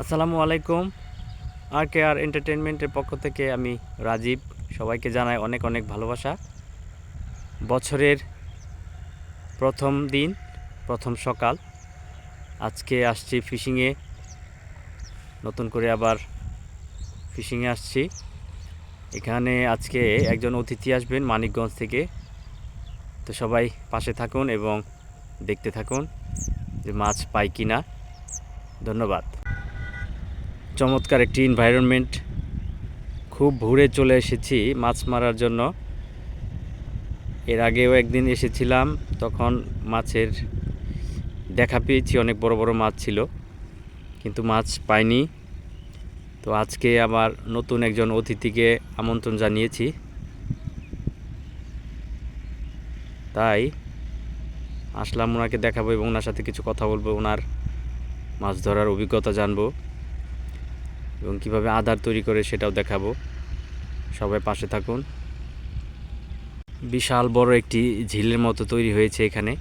আসসালামু আলাইকুম। আর কে আর এন্টারটেনমেন্টের পক্ষ থেকে আমি রাজীব। সবাইকে জানাই অনেক অনেক ভালোবাসা। বছরের প্রথম দিন, প্রথম সকাল। আজকে আসছি ফিশিংয়ে নতুন করে আবার ফিশিংয়ে আসছি। এখানে আজকে একজন অতিথি আসবেন মানিকগঞ্জ থেকে। তো সবাই পাশে থাকুন এবং দেখতে থাকুন যে মাছ পাই কি না ধন্যবাদ। চমৎকার একটি এনভায়রনমেন্ট খুব ভোরে চলে এসেছি মাছ মারার জন্য। এর আগেও একদিন এসেছিলাম, তখন মাছের দেখা পেয়েছি, অনেক বড় বড় মাছ ছিল, কিন্তু মাছ পাইনি। তো আজকে আবার নতুন একজন অতিথিকে আমন্ত্রণ জানিয়েছি। তাই আসলাম ওনাকে দেখাবো এবং ওনার সাথে কিছু কথা বলব, ওনার মাছ ধরার অভিজ্ঞতা জানব। এবং কীভাবে আধার তৈরি করে সেটাও দেখাবো। সবাই পাশে থাকুন। বিশাল বড় একটি ঝিলের মতো তৈরি হয়েছে এখানে।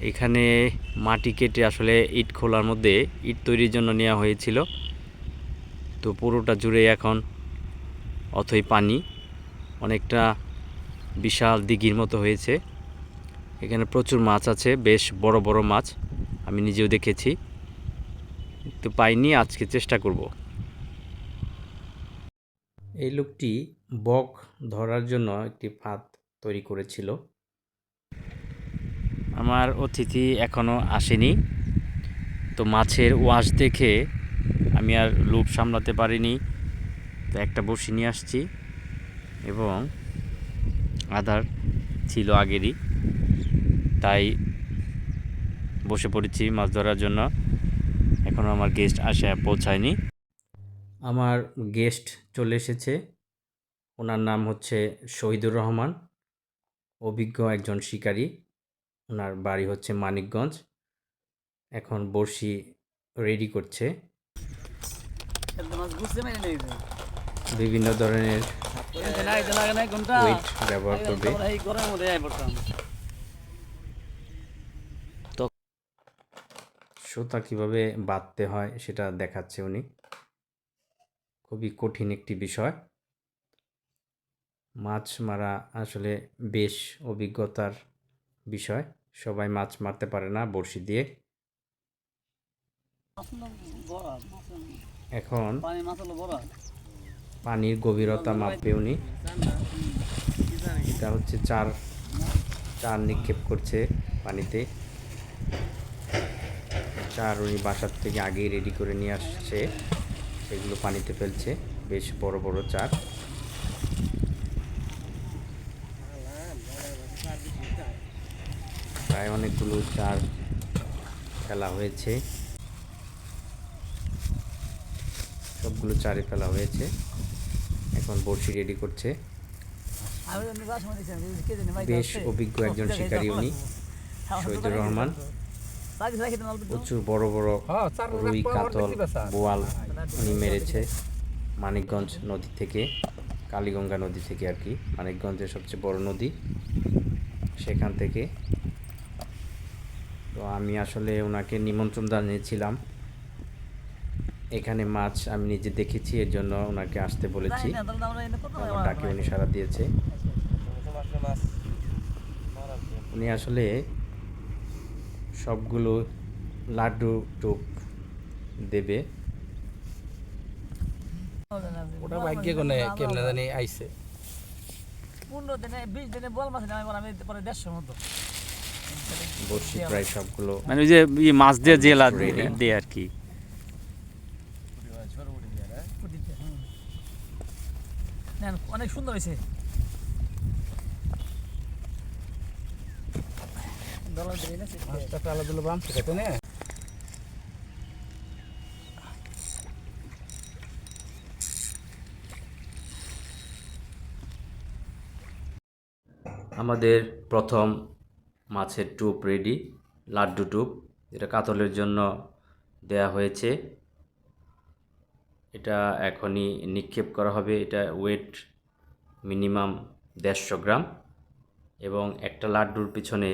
এখানে মাটি কেটে আসলে ইট খোলার মধ্যে ইট তৈরির জন্য নেওয়া হয়েছিল। তো পুরোটা জুড়ে এখন অথই পানি। অনেকটা বিশাল দিঘির মতো হয়েছে। এখানে প্রচুর মাছ আছে, বেশ বড় বড় মাছ। আমি নিজেও দেখেছি। তো পাইনি আজকে চেষ্টা করব। এই লোকটি বক ধরার জন্য একটি ফাঁদ তৈরি করেছিল। আমার অতিথি এখনও আসেনি। তো মাছের ওয়াশ দেখে আমি আর লোভ সামলাতে পারিনি। তো একটা বসি নিয়ে আসছি এবং আধার ছিল আগেরই। তাই বসে পড়েছি মাছ ধরার জন্য। এখনও আমার গেস্ট আসে পৌঁছায়নি। আমার গেস্ট চলে এসেছে। ওনার নাম হচ্ছে শহীদুর রহমান। অভিজ্ঞ একজন শিকারী। ওনার বাড়ি হচ্ছে মানিকগঞ্জ। এখন বড়শি রেডি করছে। বিভিন্ন ধরনের ওয়েট ব্যবহার করবে। সুতা কীভাবে বাঁধতে হয় সেটা দেখাচ্ছে উনি। খুবই কঠিন একটি বিষয়। মাছ মারা আসলে বেশ অভিজ্ঞতার বিষয়। সবাই মাছ মারতে পারে না বড়শি দিয়ে। এখন পানির গভীরতা মাপবে উনি। এটা হচ্ছে চার চার নিক্ষেপ করছে পানিতে। চার উনি বাসার থেকে আগেই রেডি করে নিয়ে আসছে। সেগুলো পানিতে ফেলছে। বেশ বড় বড় চার। প্রায় অনেকগুলো চার ফেলা হয়েছে। সবগুলো চারে ফেলা হয়েছে। এখন বড়শি রেডি করছে। বেশ অভিজ্ঞ একজন শিকারী উনি শহীদুর রহমান। প্রচুর বড় বড় রুই কাতল বোয়াল উনি মেরেছে মানিকগঞ্জ নদী থেকে কালীগঙ্গা নদী থেকে আর কি মানিকগঞ্জের সবচেয়ে বড় নদী সেখান থেকে। তো আমি আসলে ওনাকে নিমন্ত্রণ জানিয়েছিলাম। এখানে মাছ আমি নিজে দেখেছি এর জন্য ওনাকে আসতে বলেছি। ডাকে উনি সাড়া দিয়েছে। উনি আসলে সবগুলো লাড্ডু টুপ দেবে। ওটা ভাগ্যে কোনে কেমনে জানি আইছে। পনেরো দিনে বিশ দিনে বল মাছ আমি আমি পরে দেড়শোর মতো। বড়শি প্রায় সবগুলো মানে ওই যে মাছ দিয়ে জেলা. দিয়ে আর কি। অনেক সুন্দর হয়েছে। আমাদের প্রথম মাছের টুপ রেডি লাড্ডু টুপ। এটা কাতলের জন্য দেয়া হয়েছে। এটা এখনই নিক্ষেপ করা হবে। এটা ওয়েট মিনিমাম দেড়শো গ্রাম এবং একটা লাড্ডুর পিছনে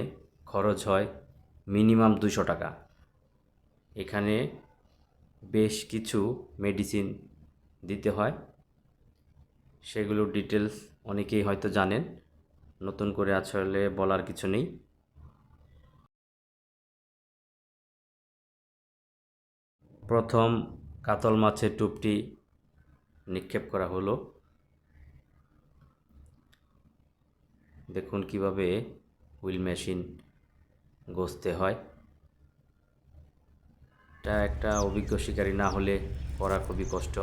খরচ হয় মিনিমাম দুশো টাকা। এখানে বেশ কিছু মেডিসিন দিতে হয়। সেগুলোর ডিটেলস অনেকেই হয়তো জানেন। নতুন করে আসলে বলার কিছু নেই। প্রথম কাতল মাছের টুপটি নিক্ষেপ করা হলো। দেখুন কীভাবে হুইল মেশিন গসতে হয়। এটা একটা অভিজ্ঞ শিকারী না হলে করা খুবই কষ্ট।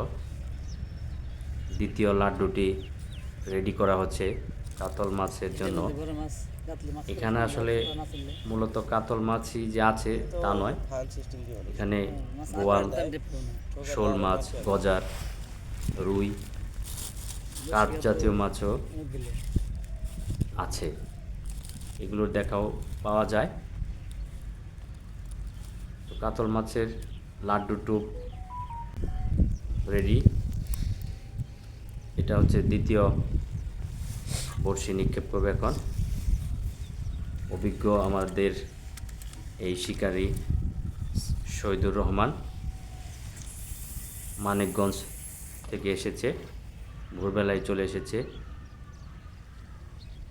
দ্বিতীয় লাড্ডুটি রেডি করা হচ্ছে কাতল মাছের জন্য। এখানে আসলে মূলত কাতল মাছই যে আছে তা নয়। এখানে বোয়াল শোল মাছ গজার রুই কাঠ জাতীয় মাছও আছে। এগুলোর দেখাও পাওয়া যায়। কাতল মাছের লাড্ডু টুপ রেডি এটা হচ্ছে দ্বিতীয় বড়শি নিক্ষেপ করবে এখন। অভিজ্ঞ আমাদের এই শিকারী শহীদুর রহমান মানিকগঞ্জ থেকে এসেছে, ভোরবেলায় চলে এসেছে।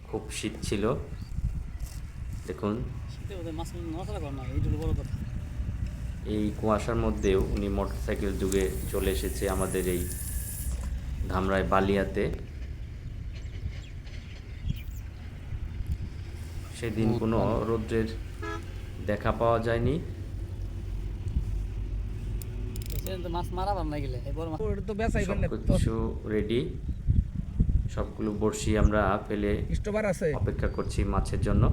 খুব শীত ছিল। দেখুন মাছ নড়াচড়া করে না এইটুকু বড় কথা এই কুয়াশার মধ্যেও উনি মোটরসাইকেল যুগে চলে এসেছে আমাদের এই ধামরাই বালিয়াতে। সেদিন কোনো রৌদ্রের দেখা পাওয়া যায়নি। রেডি সবগুলো বড়শি আমরা ফেলে অপেক্ষা করছি মাছের জন্য।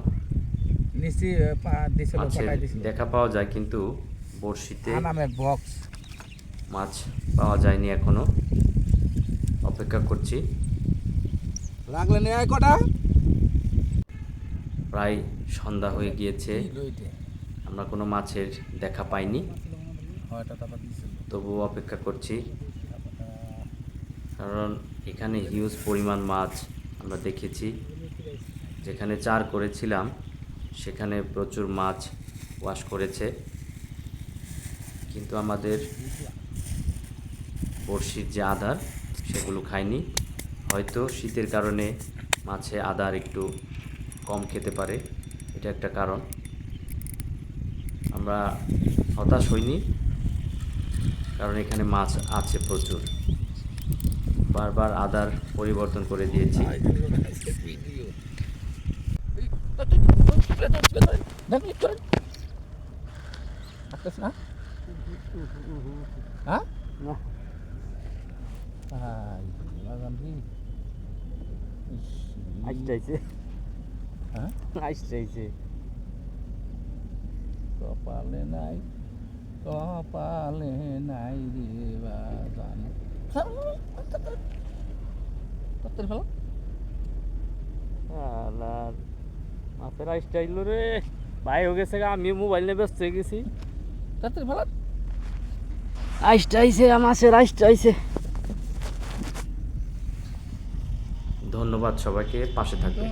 দেখা পাওয়া যায় কিন্তু বড়শিতে আনামের বক্স। মাছ পাওয়া যায়নি এখনও। অপেক্ষা করছি। লাগলে নিয়ে আয় কটা। প্রায় সন্ধ্যা হয়ে গিয়েছে। আমরা কোনো মাছের দেখা পাইনি। তবুও অপেক্ষা করছি। কারণ এখানে হিউজ পরিমাণ মাছ আমরা দেখেছি। যেখানে চার করেছিলাম সেখানে প্রচুর মাছ ওয়াশ করেছে। কিন্তু আমাদের বড়শির যে আধার সেগুলো খায়নি হয়তো শীতের কারণে মাছে আদার একটু কম খেতে পারে, এটা একটা কারণ। আমরা হতাশ হইনি, কারণ এখানে মাছ আছে প্রচুর। বারবার আদার পরিবর্তন করে দিয়েছি। না? হ্যাঁ। আই লাগান রে ইস, আসতেছে হ্যাঁ? আসতেছে কপালে নাই কপালে নাই রে বাজান। কত ফেলো। আলার মাছের আইসটাইল রে। ভাই হয়ে গেছে আমি মোবাইল নিয়ে ব্যস্ত হয়ে গেছি। তাড়াতাড়ি ফেলো আইসটাইছে মাছের আইসে ধন্যবাদ সবাইকে পাশে থাকবেন।